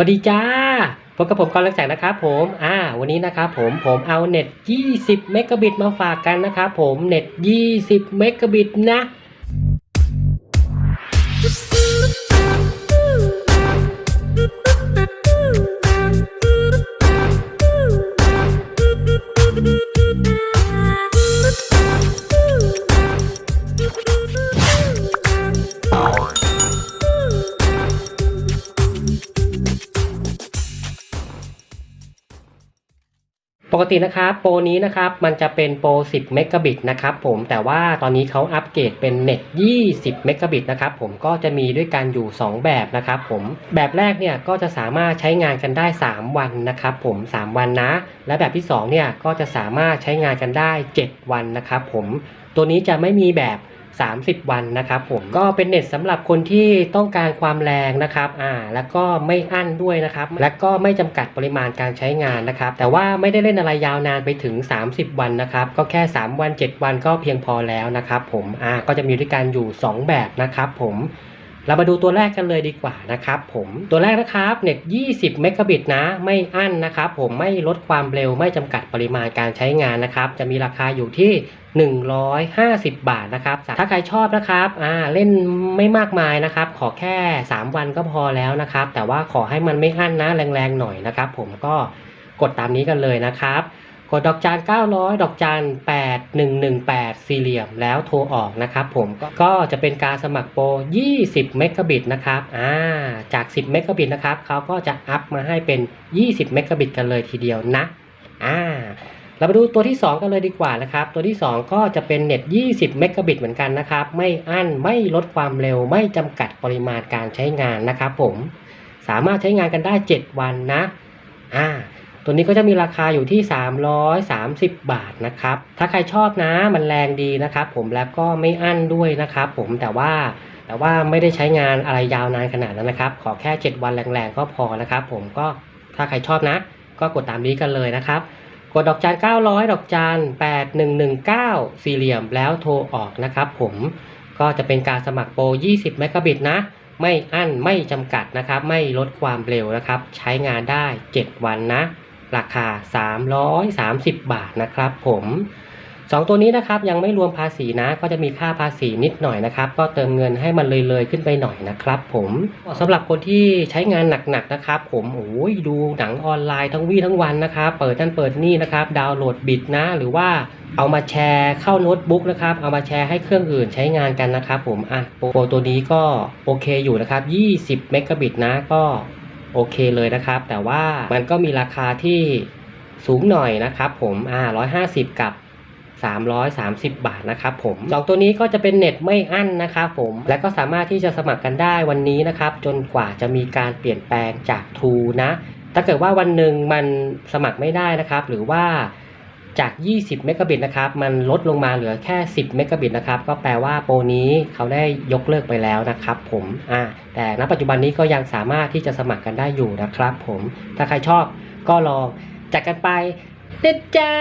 วัสดีจ้าพบกับผมกอลักษณ์นะครับผมอ่าวันนี้นะครับผมผมเอาเน็ต 20 เมกะบิตมาฝากกันนะครับผมเน็ต 20 เมกะบิตนะ ปกตินะครับโปรนี้นะครับมันจะเป็นโปร 10 เมกะบิตนะครับผมแต่ว่าตอนนี้เขาอัปเกรดเป็นเน็ต 20 เมกะบิตนะครับผมก็จะมีด้วยกันอยู่ 2 แบบนะครับผมแบบแรกเนี่ยก็จะสามารถใช้งานกันได้ 3 วันนะครับผม 3 วันนะ และแบบที่2เนี่ยก็จะสามารถใช้งานกันได้ 7 วันนะครับผมตัวนี้จะไม่มีแบบ 30 วันนะครับผมก็เป็นเน็ตสำหรับคนที่ต้องการความแรงนะครับอ่าแล้วก็ไม่อั้นด้วยนะครับและก็ไม่จำกัดปริมาณการใช้งานนะครับแต่ว่าไม่ได้เล่นอะไรยาวนานไปถึง 30 วันนะครับก็แค่ 3 วัน 7 วันก็เพียงพอแล้วนะครับผมอ่าก็จะมีด้วยกันอยู่ 2 แบบนะครับผม เรามาดูตัวแรกกันเลยดีกว่านะครับผมตัวแรกนะครับเน็ต 20 เมกะบิตนะ ไม่อั้นนะครับผมไม่ลดความเร็วไม่จำกัดปริมาณการใช้งานนะครับ จะมีราคาอยู่ที่ 150 บาทนะครับ ถ้าใครชอบนะครับอ่าเล่นไม่มากมายนะครับ ขอแค่ 3 วันก็พอแล้วนะครับ แต่ว่าขอให้มันไม่อั้นนะแรงๆหน่อยนะครับ ผมก็กดตามนี้กันเลยนะครับ กดดอกจาน900 ดอกจาน8118 สี่เหลี่ยมแล้วโทรออกนะครับผมก็ก็จะเป็นการสมัครโปร 20 เมกะบิตนะครับอ่าจาก 10 เมกะบิตนะครับเขาก็จะอัพมาให้เป็น 20 เมกะบิตกันเลยทีเดียวนะอ่าเรามาดูตัวที่ 2 กันเลยดีกว่านะครับ ตัวที่ 2 ก็จะเป็นเน็ต 20 เมกะบิตเหมือนกันนะครับ ไม่อั้น ไม่ลดความเร็ว ไม่จำกัดปริมาณการใช้งานนะครับผม สามารถใช้งานกันได้ 7 วันนะ อ่า ตัวนี้ก็จะมีราคาอยู่ที่ 330 บาทนะครับ ถ้าใครชอบนะมันแรงดีนะครับ ผมแล้วก็ไม่อั้นด้วยนะครับผมแต่ว่าแต่ว่าไม่ได้ใช้งานอะไรยาวนานขนาดนั้นนะครับ ขอแค่ 7 วันแรงๆก็พอนะครับ ผมก็ถ้าใครชอบนะ ก็กดตามนี้กันเลยนะครับ กดดอกจาน900 ดอกจาน8119 สี่เหลี่ยมแล้วโทรออกนะครับผมก็จะเป็นการสมัครโปร 20 เมกะบิตนะ ไม่อั้นไม่จำกัดนะครับ ไม่ลดความเร็วนะครับ ใช้งานได้ 7 วันนะ ราคา 330 บาทนะครับผม2ตัวนี้นะครับยังไม่รวมภาษีนะ ก็จะมีค่าภาษีนิดหน่อยนะครับ ก็เติมเงินให้มันเลยๆขึ้นไปหน่อยนะครับผมสำหรับคนที่ใช้งานหนักๆนะครับ ผมโอ้ยดูหนังออนไลน์ทั้งวี่ทั้งวันนะครับเปิดนั่นเปิดนี่นะครับ ดาวน์โหลดบิตนะ หรือว่าเอามาแชร์เข้าโน้ตบุ๊กนะครับ เอามาแชร์ให้เครื่องอื่นใช้งานกันนะครับผมอะโปรตัวนี้ก็โอเคอยู่นะครับ 20 เมกะบิตนะก็ โอเคเลยนะครับ แต่ว่ามันก็มีราคาที่สูงหน่อยนะครับผมอ่า150 กับ 330 บาทนะครับผมสองตัวนี้ก็จะเป็นเน็ตไม่อั้นนะครับผม และก็สามารถที่จะสมัครกันได้วันนี้นะครับ จนกว่าจะมีการเปลี่ยนแปลงจากทูนะ ถ้าเกิดว่าวันหนึ่งมันสมัครไม่ได้นะครับ หรือว่า จาก 20 เมกะบิตนะครับ มันลดลงมาเหลือแค่ 10 เมกะบิตนะครับ ก็แปลว่าโปรนี้เขาได้ยกเลิกไปแล้วนะครับ ผม อ่า แต่ณปัจจุบันนี้ก็ยังสามารถที่จะสมัครกันได้อยู่นะครับ ผม ถ้าใครชอบก็ลองจัดกันไปนะจ๊ะ